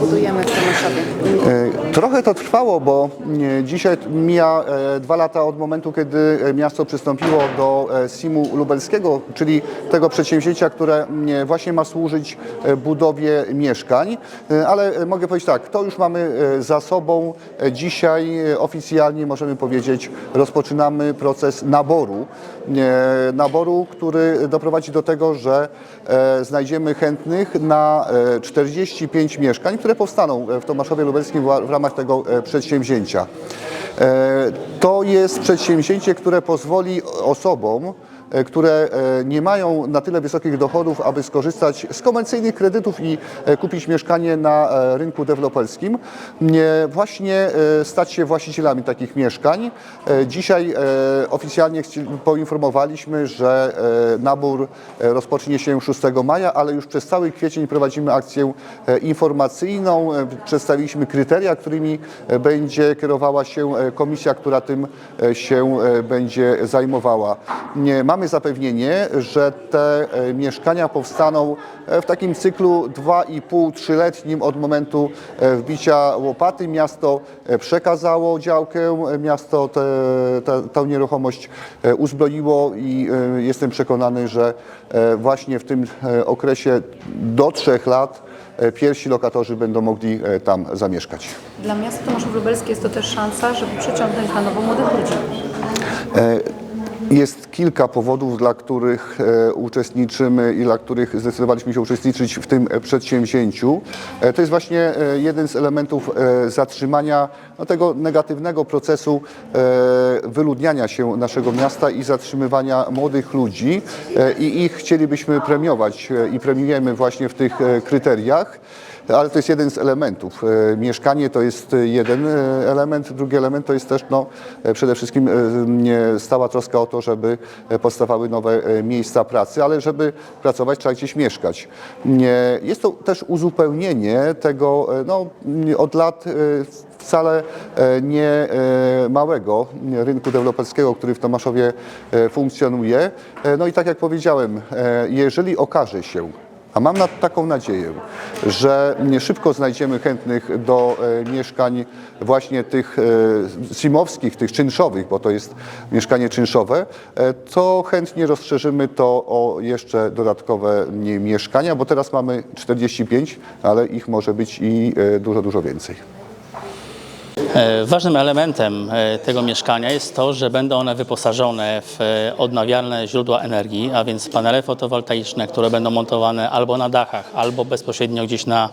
budujemy w Tomaszowie? Trochę to trwało, bo e, dzisiaj mija e, dwa lata od momentu, kiedy e, miasto przystąpiło do SIM-u lubelskiego, czyli tego przedsięwzięcia, które właśnie ma służyć budowie mieszkań. Ale mogę powiedzieć tak, to już mamy za sobą. Dzisiaj oficjalnie możemy powiedzieć, rozpoczynamy proces naboru. Naboru, który doprowadzi do tego, że znajdziemy chętnych na e, 45 mieszkań, które powstaną w Tomaszowie Lubelskim w w ramach tego e, przedsięwzięcia. E, To jest przedsięwzięcie, które pozwoli osobom, które e, nie mają na tyle wysokich dochodów, aby skorzystać z komercyjnych kredytów i e, kupić mieszkanie na e, rynku deweloperskim, nie, właśnie e, stać się właścicielami takich mieszkań. E, Dzisiaj e, oficjalnie poinformowaliśmy, że e, nabór e, rozpocznie się 6 maja, ale już przez cały kwiecień prowadzimy akcję e, informacyjną. E, Przedstawiliśmy kryteria, którymi e, będzie kierowała się e, komisja, która tym e, się e, będzie zajmowała. Nie, Mamy zapewnienie, że te e, mieszkania powstaną e, w takim cyklu 2,5-3-letnim od momentu e, wbicia łopaty. Miasto przekazało działkę, miasto te, te, tę nieruchomość uzbroiło i jestem przekonany, że właśnie w tym okresie do trzech lat pierwsi lokatorzy będą mogli tam zamieszkać. Dla miasta Tomaszów Lubelski jest to też szansa, żeby przyciągnąć na nowo młodych ludzi. Jest kilka powodów, dla których e, uczestniczymy i dla których zdecydowaliśmy się uczestniczyć w tym e, przedsięwzięciu. E, To jest właśnie jeden z elementów zatrzymania no, tego negatywnego procesu wyludniania się naszego miasta i zatrzymywania młodych ludzi i ich chcielibyśmy premiować i premiujemy właśnie w tych kryteriach. Ale to jest jeden z elementów. E, Mieszkanie to jest jeden e, element, drugi element to jest też no, e, przede wszystkim stała troska o to, żeby powstawały nowe miejsca pracy, ale żeby pracować trzeba gdzieś mieszkać. Jest to też uzupełnienie tego no, od lat wcale nie małego rynku deweloperskiego, który w Tomaszowie funkcjonuje. No i tak jak powiedziałem, jeżeli okaże się, a mam na, taką nadzieję, że nie szybko znajdziemy chętnych do e, mieszkań właśnie tych e, simowskich, tych czynszowych, bo to jest mieszkanie czynszowe, e, to chętnie rozszerzymy to o jeszcze dodatkowe mieszkania, bo teraz mamy 45, ale ich może być i e, dużo, dużo więcej. E, Ważnym elementem e, tego mieszkania jest to, że będą one wyposażone w e, odnawialne źródła energii, a więc panele fotowoltaiczne, które będą montowane albo na dachach, albo bezpośrednio gdzieś na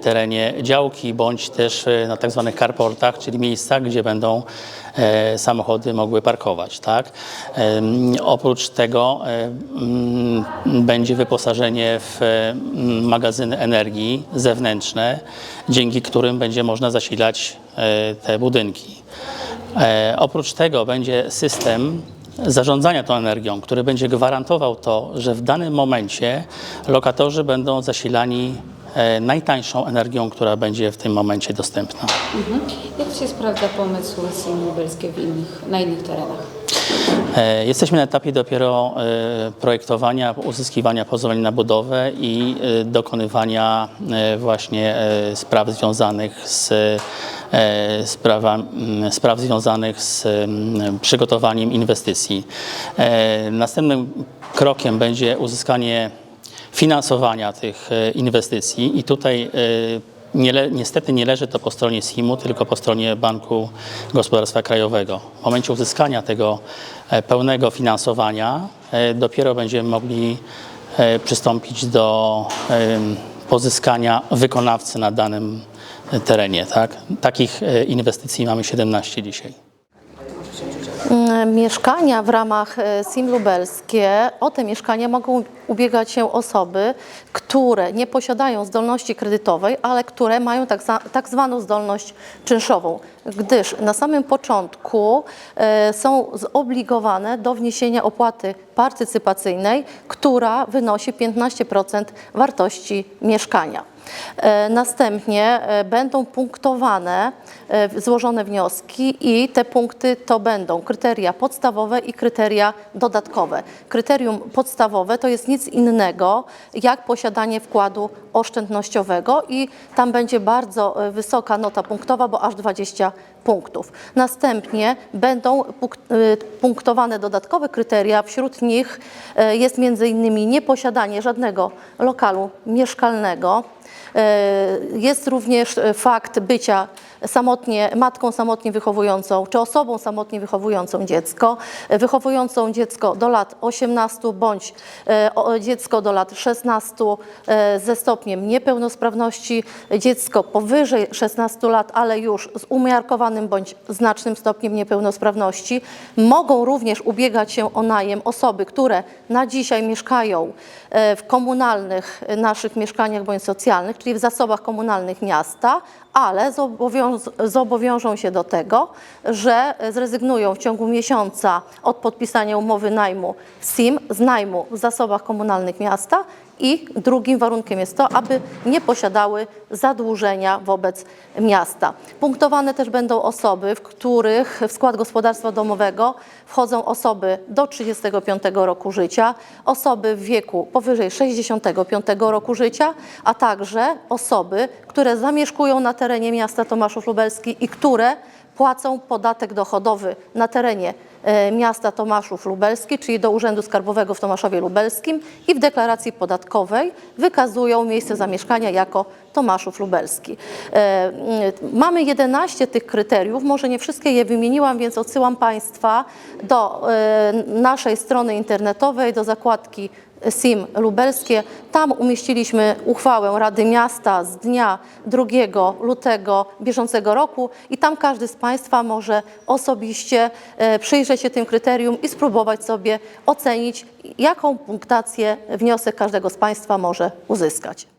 terenie działki, bądź też na tak zwanych carportach, czyli miejscach, gdzie będą samochody mogły parkować. Tak? Oprócz tego e, będzie wyposażenie w e, magazyny energii zewnętrzne, dzięki którym będzie można zasilać e, te budynki. E, Oprócz tego będzie system zarządzania tą energią, który będzie gwarantował to, że w danym momencie lokatorzy będą zasilani e, najtańszą energią, która będzie w tym momencie dostępna. Jak się sprawdza pomysł SIM Lubelskie w innych, na innych terenach? E, Jesteśmy na etapie dopiero e, projektowania, uzyskiwania pozwoleń na budowę i e, dokonywania e, właśnie e, spraw związanych z e, sprawa, spraw związanych z przygotowaniem inwestycji. E, Następnym krokiem będzie uzyskanie finansowania tych e, inwestycji i tutaj e, nie niestety nie leży to po stronie SIM-u, tylko po stronie Banku Gospodarstwa Krajowego. W momencie uzyskania tego e, pełnego finansowania dopiero będziemy mogli przystąpić do pozyskania wykonawcy na danym terenie. Tak? Takich inwestycji mamy 17 dzisiaj. Mm, Mieszkania w ramach e, SIM lubelskie, o te mieszkania mogą ubiegać się osoby, które nie posiadają zdolności kredytowej, ale które mają tak, tak zwaną zdolność czynszową, gdyż na samym początku e, są zobligowane do wniesienia opłaty partycypacyjnej, która wynosi 15% wartości mieszkania. E, Następnie e, będą punktowane, e, złożone wnioski i te punkty to będą kryteria podstawowe i kryteria dodatkowe. Kryterium podstawowe to jest nic innego jak posiadanie wkładu oszczędnościowego i tam będzie bardzo wysoka nota punktowa, bo aż 20 punktów. Następnie będą e, punktowane dodatkowe kryteria. Wśród nich e, jest innymi nieposiadanie żadnego lokalu mieszkalnego. E, Jest również fakt bycia samotnie, matką samotnie wychowującą, czy osobą samotnie wychowującą dziecko, wychowującą dziecko do lat 18 bądź dziecko do lat 16 e, ze stopniem niepełnosprawności, dziecko powyżej 16 lat, ale już z bądź znacznym stopniem niepełnosprawności. Mogą również ubiegać się o najem osoby, które na dzisiaj mieszkają e, w komunalnych e, naszych mieszkaniach bądź socjalnych, czyli w zasobach komunalnych miasta, ale zobowiążą się do tego, że zrezygnują w ciągu miesiąca od podpisania umowy najmu SIM z najmu w zasobach komunalnych miasta i drugim warunkiem jest to, aby nie posiadały zadłużenia wobec miasta. Punktowane też będą osoby, w których w skład gospodarstwa domowego wchodzą osoby do 35 roku życia, osoby w wieku powyżej 65 roku życia, a także osoby, które zamieszkują na terenie miasta Tomaszów Lubelski i które płacą podatek dochodowy na terenie e, miasta Tomaszów Lubelski, czyli do Urzędu Skarbowego w Tomaszowie Lubelskim i w deklaracji podatkowej wykazują miejsce zamieszkania jako Tomaszów Lubelski. E, Mamy 11 tych kryteriów, może nie wszystkie je wymieniłam, więc odsyłam Państwa do e, naszej strony internetowej, do zakładki SIM lubelskie. Tam umieściliśmy uchwałę Rady Miasta z dnia 2 lutego bieżącego roku i tam każdy z Państwa może osobiście e, przyjrzeć się tym kryterium i spróbować sobie ocenić, jaką punktację wniosek każdego z Państwa może uzyskać.